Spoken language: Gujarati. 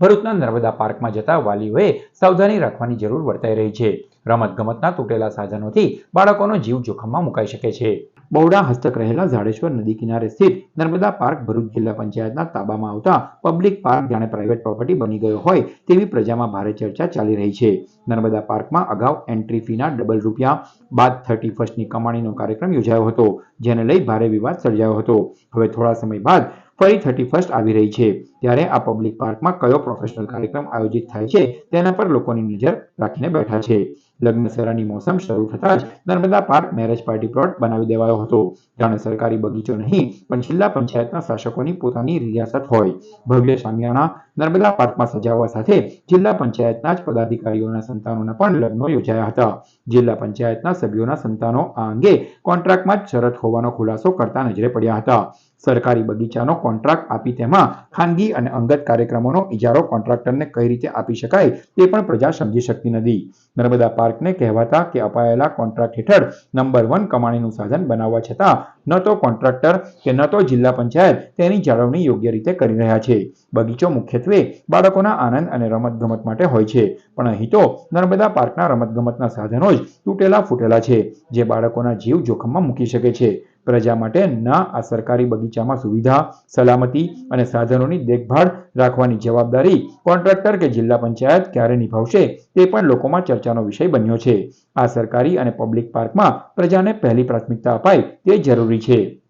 ભરૂચના નર્મદા પાર્કમાં જતા વાલીઓએ સાવધાની રાખવાની જરૂર વર્તાઈ રહી છે. રમતગમતના તૂટેલા સાધનોથી બાળકોનો જીવ જોખમમાં મુકાઈ શકે છે. બહુડા હસ્તક રહેલા ઝાડેશ્વર નદી કિનારે સ્થિત નર્મદા પાર્ક ભરૂચ જિલ્લા પંચાયતના તાબામાં આવતા પબ્લિક પાર્ક જાણે પ્રાઇવેટ પ્રોપર્ટી બની ગયો હોય તેવી પ્રજામાં ભારે ચર્ચા ચાલી રહી છે. નર્મદા પાર્કમાં અગાઉ એન્ટ્રી ફીના ડબલ રૂપિયા બાદ થર્ટી ફર્સ્ટની કમાણીનો કાર્યક્રમ યોજાયો હતો, જેને લઈ ભારે વિવાદ સર્જાયો હતો. હવે થોડા સમય બાદ ફરી થર્ટી ફર્સ્ટ આવી રહી છે. ત્યારે આ પબ્લિક પાર્કમાં કયો પ્રોફેશનલ કાર્યક્રમ આયોજિત થાય છે તેના પર લોકોની નજર રાખીને બેઠા છે. લગ્નસરાની મોસમ શરૂ થતાં જ Narmada park marriage party plot બનાવી દેવાયો હતો. જાણે સરકારી બગીચો નહીં, પણ જિલ્લા પંચાયતના શાસકોની પોતાની રિયાસત હોય. ભવ્ય શામિયાણા નર્મદા પાર્કમાં સજાવવા સાથે જિલ્લા પંચાયતના જ પદાધિકારીઓના સંતાનોના પણ લગ્નો યોજાયા હતા. જિલ્લા પંચાયતના સભ્યોના સંતાનો આ અંગે કોન્ટ્રાક્ટમાં જ શરત હોવાનો ખુલાસો કરતા નજરે પડ્યા હતા. સરકારી બગીચાનો કોન્ટ્રાક્ટ આપી તેમાં ખાનગી અને અંગત કાર્યક્રમોનો ઇજારો કોન્ટ્રાક્ટરને કઈ રીતે આપી શકાય તે પણ પ્રજા સમજી શકતી નથી. નર્મદા પાર્કને કહેવાતા કે અપાયેલા કોન્ટ્રાક્ટ હેઠળ નંબર વન કમાણીનું સાધન બનાવવા છતાં ન તો કોન્ટ્રાક્ટર કે ન તો જિલ્લા પંચાયત તેની જાળવણી યોગ્ય રીતે કરી રહ્યા છે. બગીચો મુખ્યત્વે બાળકોના આનંદ અને રમતગમત માટે હોય છે, પણ અહીં તો નર્મદા પાર્કના રમતગમતના સાધનો જ તૂટેલા ફૂટેલા છે, જે બાળકોના જીવ જોખમમાં મૂકી શકે છે. પ્રજા માટે ના આ સરકારી બગીચામાં સુવિધા, સલામતી અને સાધનોની દેખભાળ રાખવાની જવાબદારી કોન્ટ્રાક્ટર કે જિલ્લા પંચાયત ક્યારે નિભાવશે તે પણ લોકોમાં ચર્ચાનો વિષય બન્યો છે. આ સરકારી અને પબ્લિક પાર્કમાં પ્રજાને પહેલી પ્રાથમિકતા અપાય તે જરૂરી છે.